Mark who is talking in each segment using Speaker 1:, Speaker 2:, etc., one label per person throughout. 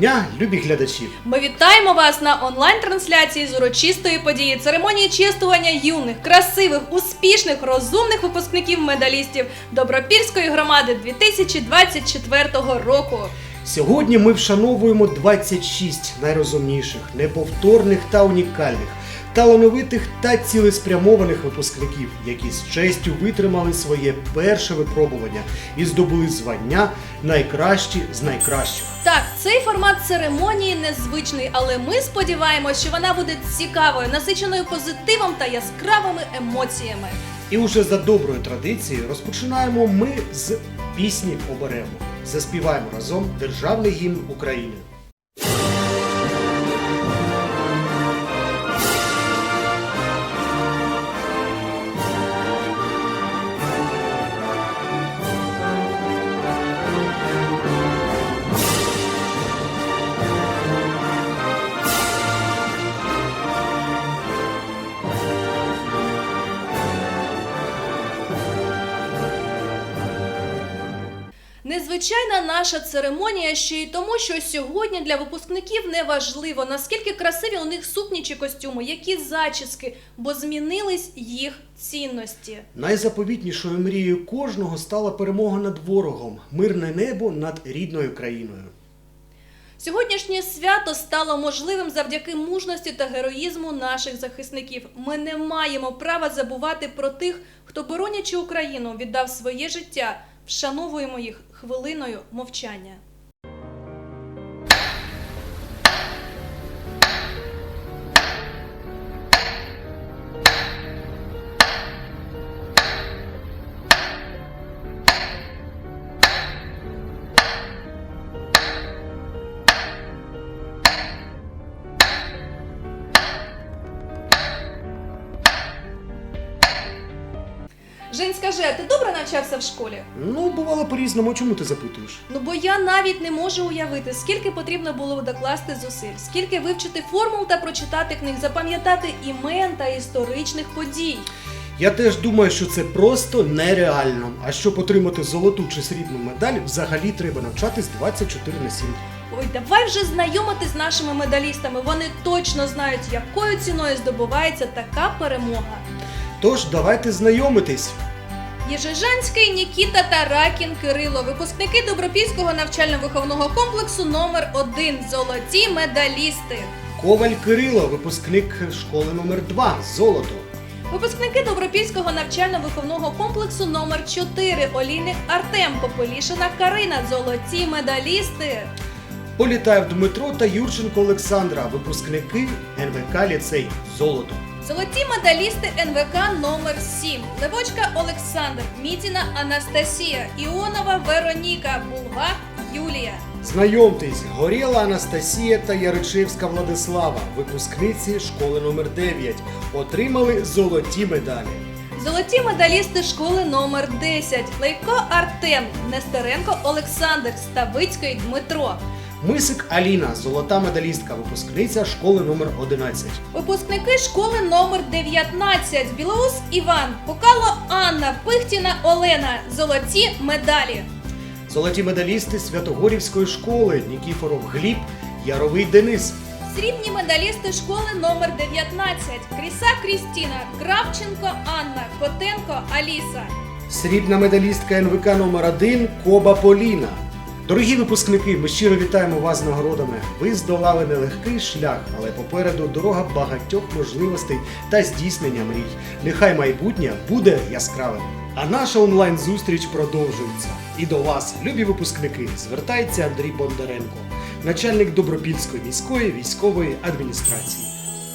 Speaker 1: Дня, любі глядачі!
Speaker 2: Ми вітаємо вас на онлайн-трансляції з урочистої події церемонії чествування юних, красивих, успішних, розумних випускників медалістів Добропільської громади 2024 року.
Speaker 1: Сьогодні ми вшановуємо 26 найрозумніших, неповторних та унікальних, талановитих та цілеспрямованих випускників, які з честю витримали своє перше випробування і здобули звання найкращі з найкращих.
Speaker 2: Так, цей формат церемонії незвичний, але ми сподіваємося, що вона буде цікавою, насиченою позитивом та яскравими емоціями.
Speaker 1: І уже за доброю традицією розпочинаємо ми з пісні Оберемо. Заспіваємо разом державний гімн України.
Speaker 2: Незвичайна наша церемонія ще й тому, що сьогодні для випускників не важливо, наскільки красиві у них сукні чи костюми, які зачіски, бо змінились їх цінності.
Speaker 1: Найзаповітнішою мрією кожного стала перемога над ворогом, мирне небо над рідною країною.
Speaker 2: Сьогоднішнє свято стало можливим завдяки мужності та героїзму наших захисників. Ми не маємо права забувати про тих, хто, боронячи Україну, віддав своє життя. Вшановуємо їх хвилиною мовчання. А ти добре навчався в школі?
Speaker 1: Ну, бувало по-різному, чому ти запитуєш?
Speaker 2: Ну бо я навіть не можу уявити, скільки потрібно було докласти зусиль, скільки вивчити формул та прочитати книг, запам'ятати імен та історичних подій.
Speaker 1: Я теж думаю, що це просто нереально. А щоб отримати золоту чи срібну медаль, взагалі треба навчатись 24 на 7.
Speaker 2: Ой, давай вже знайомити з нашими медалістами. Вони точно знають, якою ціною здобувається така перемога.
Speaker 1: Тож давайте знайомитись.
Speaker 2: Єжижанський Нікіта та Ракін Кирило, випускники Добропільського навчально-виховного комплексу номер 1 золоті медалісти.
Speaker 1: Коваль Кирило, випускник школи номер 2 золото.
Speaker 2: Випускники Добропільського навчально-виховного комплексу номер 4 Олійник Артем, Пополішина Карина, золоті медалісти.
Speaker 1: Політаєв Дмитро та Юрченко Олександра, випускники НВК ліцей золото.
Speaker 2: Золоті медалісти НВК номер 7 Левочка Олександр, Мітіна Анастасія, Іонова Вероніка, Булгак Юлія.
Speaker 1: Знайомтесь, Горєла Анастасія та Яричевська Владислава, випускниці школи номер 9 отримали золоті медалі.
Speaker 2: Золоті медалісти школи номер 10 Лейко Артем, Нестеренко Олександр, Ставицький Дмитро.
Speaker 1: Мисик Аліна, золота медалістка, випускниця школи номер 11.
Speaker 2: Випускники школи номер 19 Білоус Іван, Покало Анна, Пихтіна Олена. Золоті медалі.
Speaker 1: Золоті медалісти Святогорівської школи Нікіфоров Гліб, Яровий Денис.
Speaker 2: Срібні медалісти школи номер 19 Кріса Крістіна, Кравченко Анна, Котенко Аліса.
Speaker 1: Срібна медалістка НВК номер 1 Коба Поліна. Дорогі випускники, ми щиро вітаємо вас з нагородами. Ви здолали нелегкий шлях, але попереду дорога багатьох можливостей та здійснення мрій. Нехай майбутнє буде яскравим. А наша онлайн-зустріч продовжується. І до вас, любі випускники, звертається Андрій Бондаренко, начальник Добропільської міської військової адміністрації.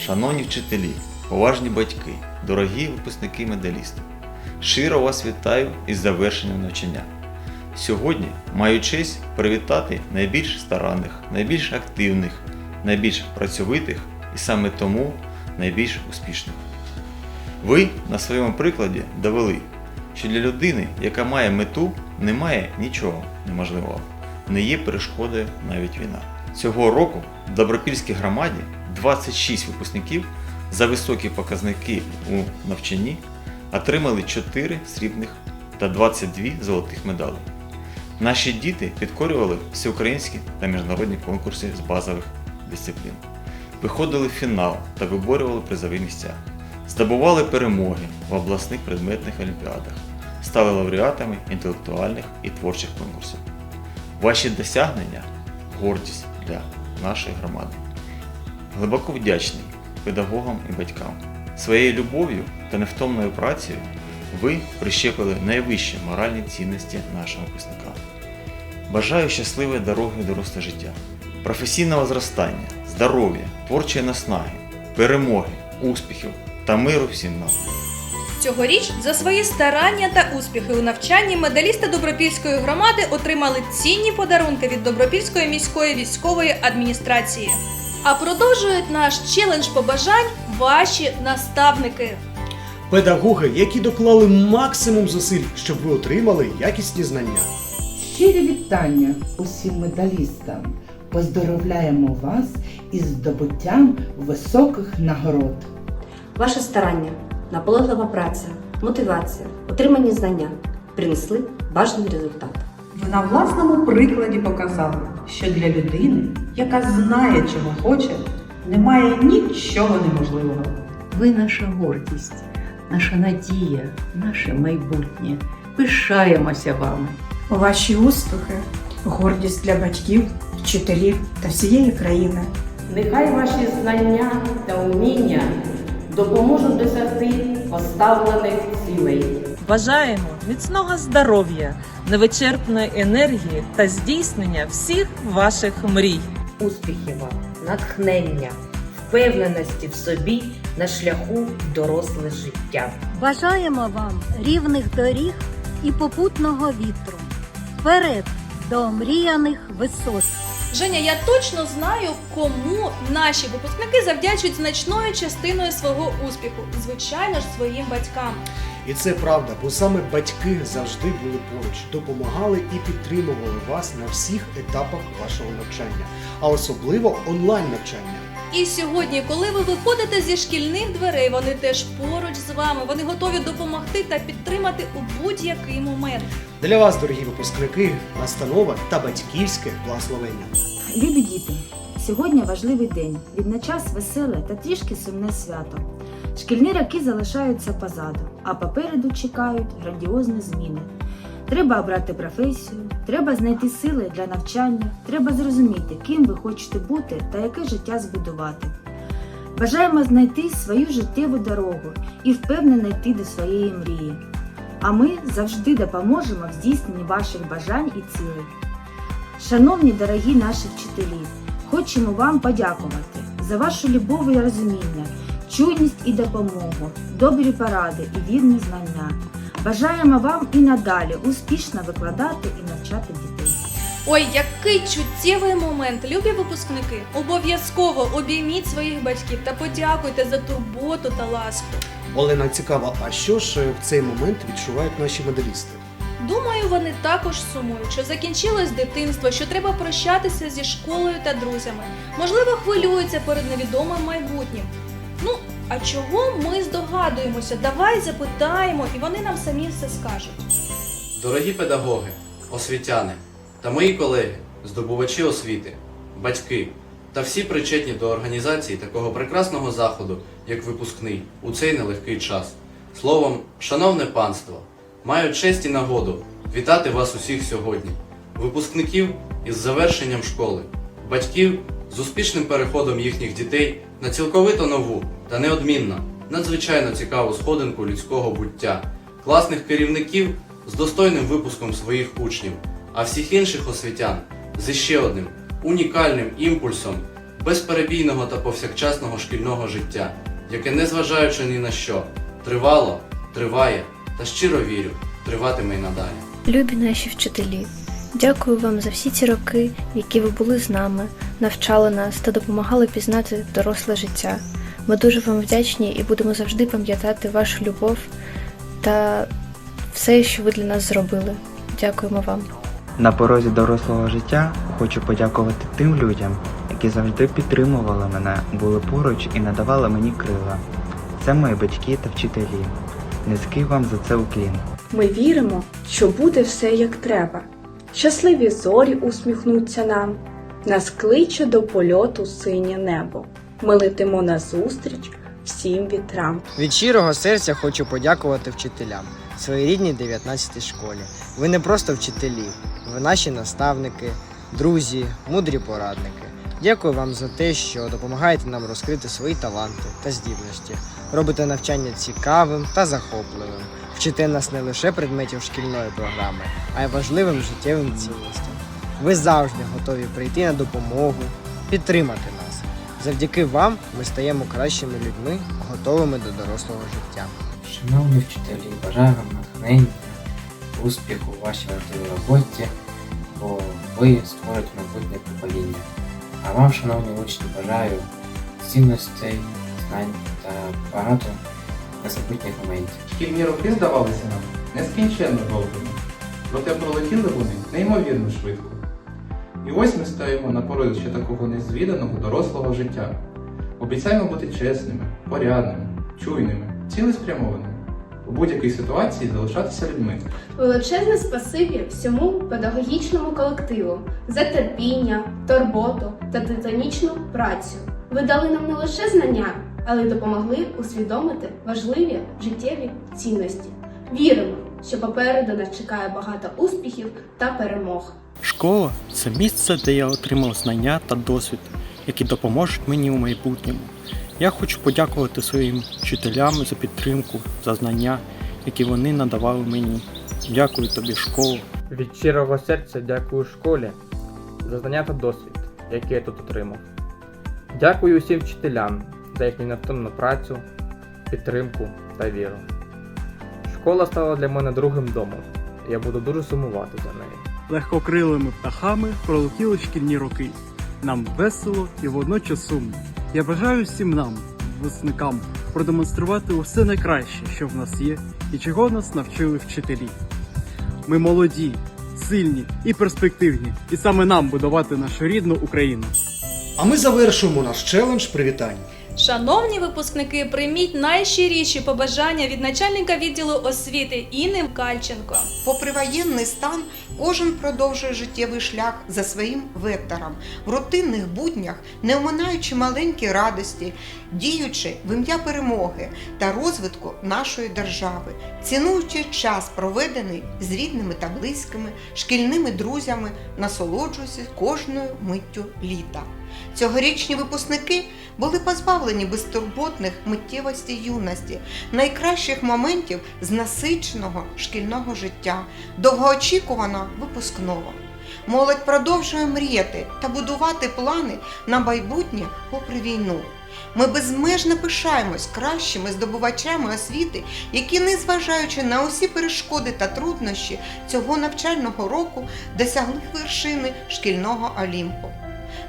Speaker 3: Шановні вчителі, поважні батьки, дорогі випускники медалісти, щиро вас вітаю із завершенням навчання. Сьогодні маю честь привітати найбільш старанних, найбільш активних, найбільш працьовитих і саме тому найбільш успішних. Ви на своєму прикладі довели, що для людини, яка має мету, немає нічого неможливого, не є перешкодою навіть війна. Цього року в Добропільській громаді 26 випускників за високі показники у навчанні отримали 4 срібних та 22 золотих медалі. Наші діти підкорювали всеукраїнські та міжнародні конкурси з базових дисциплін, виходили в фінал та виборювали призові місця, здобували перемоги в обласних предметних олімпіадах, стали лауреатами інтелектуальних і творчих конкурсів. Ваші досягнення гордість для нашої громади. Глибоко вдячний педагогам і батькам. Своєю любов'ю та невтомною працею ви прищепили найвищі моральні цінності нашого випускника. Бажаю щасливої дороги доросле життя, професійного зростання, здоров'я, творчої наснаги, перемоги, успіхів та миру всім нам.
Speaker 2: Цьогоріч за свої старання та успіхи у навчанні медалісти Добропільської громади отримали цінні подарунки від Добропільської міської військової адміністрації. А продовжують наш челендж побажань ваші наставники.
Speaker 1: Педагоги, які доклали максимум зусиль, щоб ви отримали якісні знання.
Speaker 4: Щирі вітання усім медалістам. Поздоровляємо вас із здобуттям високих нагород.
Speaker 5: Ваше старання, наполеглива праця, мотивація, отримані знання принесли бажаний результат.
Speaker 6: Ви на власному прикладі показали, що для людини, яка знає, чого хоче, немає нічого неможливого.
Speaker 7: Ви наша гордість, наша надія, наше майбутнє. Пишаємося вами.
Speaker 8: Ваші успіхи, гордість для батьків, вчителів та всієї країни.
Speaker 9: Нехай ваші знання та уміння допоможуть досягти поставлених цілей.
Speaker 10: Бажаємо міцного здоров'я, невичерпної енергії та здійснення всіх ваших мрій.
Speaker 11: успіхів вам, натхнення, впевненості в собі на шляху доросле життя.
Speaker 12: Бажаємо вам рівних доріг і попутного вітру. Вперед до омріяних висот.
Speaker 2: Женя, я точно знаю, кому наші випускники завдячують значною частиною свого успіху. Звичайно ж, своїм батькам.
Speaker 1: І це правда, бо саме батьки завжди були поруч, допомагали і підтримували вас на всіх етапах вашого навчання, а особливо онлайн навчання.
Speaker 2: І сьогодні, коли ви виходите зі шкільних дверей, вони теж поруч з вами. Вони готові допомогти та підтримати у будь-який момент.
Speaker 1: Для вас, дорогі випускники, настанова та батьківське благословення.
Speaker 13: Любі діти, сьогодні важливий день. Відначас веселе та трішки сумне свято. Шкільні роки залишаються позаду, а попереду чекають грандіозні зміни. Треба обрати професію, треба знайти сили для навчання, треба зрозуміти, ким ви хочете бути та яке життя збудувати. Бажаємо знайти свою життєву дорогу і впевнено йти до своєї мрії. А ми завжди допоможемо в здійсненні ваших бажань і цілей. Шановні дорогі наші вчителі, хочемо вам подякувати за вашу любов і розуміння, чуйність і допомогу, добрі поради і вірні знання. Бажаємо вам і надалі успішно викладати і навчати дітей.
Speaker 2: Ой, який чуттєвий момент, любі випускники! Обов'язково обійміть своїх батьків та подякуйте за турботу та ласку.
Speaker 1: Олена цікава, а що ж в цей момент відчувають наші медалісти?
Speaker 2: Думаю, вони також сумують, що закінчилось дитинство, що треба прощатися зі школою та друзями. Можливо, хвилюються перед невідомим майбутнім. Ну, а чого ми здогадуємося? Давай запитаємо, і вони нам самі все скажуть.
Speaker 14: Дорогі педагоги, освітяни та мої колеги, здобувачі освіти, батьки та всі причетні до організації такого прекрасного заходу, як випускний, у цей нелегкий час. Словом, шановне панство, маю честь і нагоду вітати вас усіх сьогодні, випускників із завершенням школи, батьків з успішним переходом їхніх дітей на цілковито нову та неодмінно надзвичайно цікаву сходинку людського буття, класних керівників з достойним випуском своїх учнів, а всіх інших освітян з іще одним унікальним імпульсом безперебійного та повсякчасного шкільного життя, яке, незважаючи ні на що, тривало, триває та щиро вірю, триватиме й надалі.
Speaker 12: Любі наші вчителі, дякую вам за всі ці роки, які ви були з нами, навчали нас та допомагали пізнати доросле життя. Ми дуже вам вдячні і будемо завжди пам'ятати вашу любов та все, що ви для нас зробили. Дякуємо вам.
Speaker 15: На порозі дорослого життя хочу подякувати тим людям, які завжди підтримували мене, були поруч і надавали мені крила. Це мої батьки та вчителі. Низький вам за це уклін.
Speaker 8: Ми віримо, що буде все як треба.
Speaker 16: Щасливі зорі усміхнуться нам, нас кличе до польоту синє небо. Ми летимо назустріч всім вітрам.
Speaker 17: Від щирого серця хочу подякувати вчителям, своїй рідній 19 школі. Ви не просто вчителі, ви наші наставники, друзі, мудрі порадники. Дякую вам за те, що допомагаєте нам розкрити свої таланти та здібності, робите навчання цікавим та захопливим, вчите нас не лише предметів шкільної програми, а й важливим життєвим цінностям. Ви завжди готові прийти на допомогу, підтримати нас. Завдяки вам ми стаємо кращими людьми, готовими до дорослого життя.
Speaker 18: Шановні вчителі, бажаю вам натхнення, успіху у вашій важливій роботі, бо ви створюєте майбутнє покоління. А вам, шановні учні, бажаю цінностей, знань та багато незабутніх моментів.
Speaker 19: Шкільні роки здавалися нам нескінченно довгими, проте пролетіли вони неймовірно швидко. І ось ми стоїмо на порозі ще такого незвіданого дорослого життя. Обіцяємо бути чесними, порядними, чуйними, цілеспрямованими. У будь-якій ситуації залишатися людьми.
Speaker 20: Величезне спасибі всьому педагогічному колективу за терпіння, турботу та титанічну працю. Ви дали нам не лише знання, але й допомогли усвідомити важливі життєві цінності. Віримо, що попереду нас чекає багато успіхів та перемог.
Speaker 21: Школа це місце, де я отримав знання та досвід, які допоможуть мені у майбутньому. Я хочу подякувати своїм вчителям за підтримку, за знання, які вони надавали мені. Дякую тобі, школа.
Speaker 22: Від щирого серця дякую школі за знання та досвід, який я тут отримав. Дякую усім вчителям за їхню невтомну працю, підтримку та віру. Школа стала для мене другим домом, я буду дуже сумувати за нею.
Speaker 23: Легкокрилими птахами пролетіли шкільні роки. Нам весело і водночас сумно. Я бажаю всім нам, випускникам, продемонструвати усе найкраще, що в нас є, і чого нас навчили вчителі. Ми молоді, сильні і перспективні, і саме нам будувати нашу рідну Україну.
Speaker 1: А ми завершуємо наш челендж привітань.
Speaker 2: Шановні випускники, прийміть найщиріші побажання від начальника відділу освіти Інни Кальченко.
Speaker 24: Попри воєнний стан, кожен продовжує життєвий шлях за своїм вектором, в рутинних буднях, не оминаючи маленькі радості, діючи в ім'я перемоги та розвитку нашої держави, цінуючи час, проведений з рідними та близькими, шкільними друзями, насолоджуючись кожною миттю літа. Цьогорічні випускники були позбавлені безтурботних миттєвості юності, найкращих моментів з насиченого шкільного життя, довгоочікуваного випускного. Молодь продовжує мріяти та будувати плани на майбутнє попри війну. Ми безмежно пишаємось кращими здобувачами освіти, які, незважаючи на усі перешкоди та труднощі цього навчального року, досягли вершини шкільного Олімпу.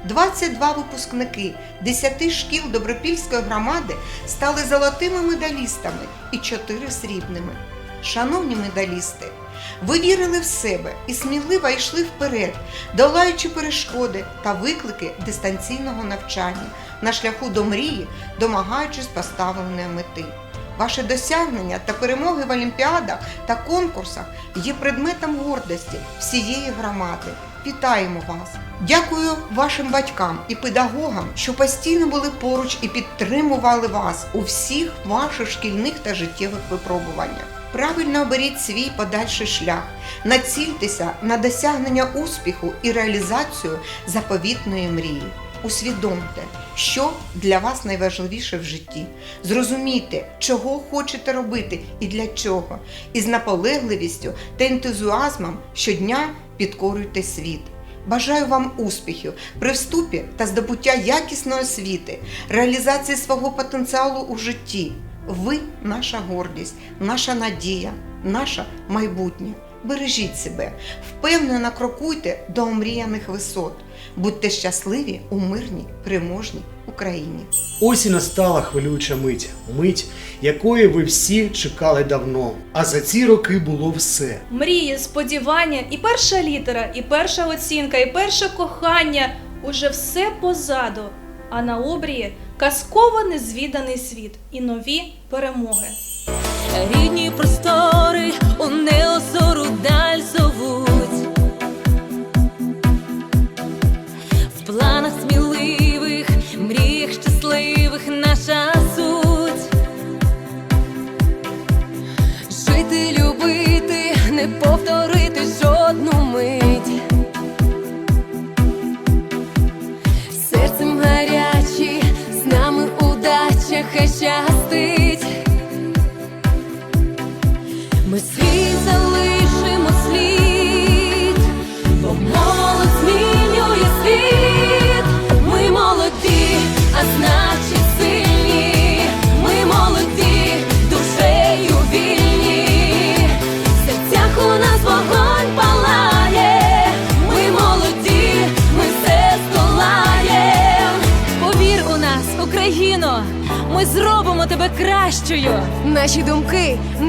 Speaker 24: 22 випускники 10 шкіл Добропільської громади стали золотими медалістами і 4 срібними. Шановні медалісти, ви вірили в себе і сміливо йшли вперед, долаючи перешкоди та виклики дистанційного навчання на шляху до мрії, домагаючись поставленої мети. Ваші досягнення та перемоги в олімпіадах та конкурсах є предметом гордості всієї громади. Вітаємо вас! Дякую вашим батькам і педагогам, що постійно були поруч і підтримували вас у всіх ваших шкільних та життєвих випробуваннях. Правильно оберіть свій подальший шлях, націльтеся на досягнення успіху і реалізацію заповітної мрії. Усвідомте, що для вас найважливіше в житті. Зрозумійте, чого хочете робити і для чого, і з наполегливістю та ентузіазмом щодня підкорюйте світ. Бажаю вам успіхів при вступі та здобуття якісної освіти, реалізації свого потенціалу у житті. Ви наша гордість, наша надія, наше майбутнє. Бережіть себе, впевнено крокуйте до омріяних висот. Будьте щасливі у мирній, переможній Україні.
Speaker 1: Ось і настала хвилююча мить, мить, якої ви всі чекали давно. А за ці роки було все.
Speaker 2: Мрії, сподівання, і перша літера, і перша оцінка, і перше кохання уже все позаду. А на обрії казково незвіданий світ і нові перемоги.
Speaker 25: Рідні простори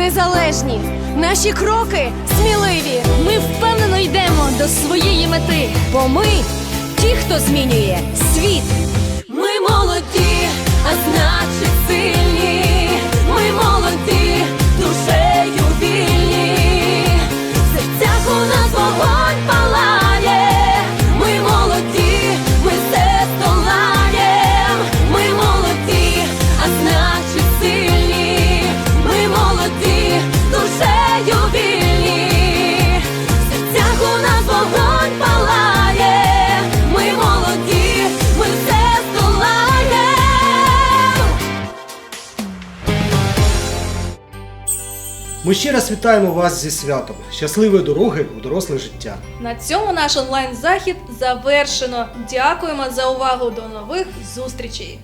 Speaker 26: незалежні, наші кроки сміливі. Ми впевнено йдемо до своєї мети, бо ми ті, хто змінює світ. Ми молоді, а значить сильні.
Speaker 1: Ми ще раз вітаємо вас зі святом. Щасливої дороги у доросле життя.
Speaker 2: На цьому наш онлайн захід завершено. Дякуємо за увагу. До нових зустрічей!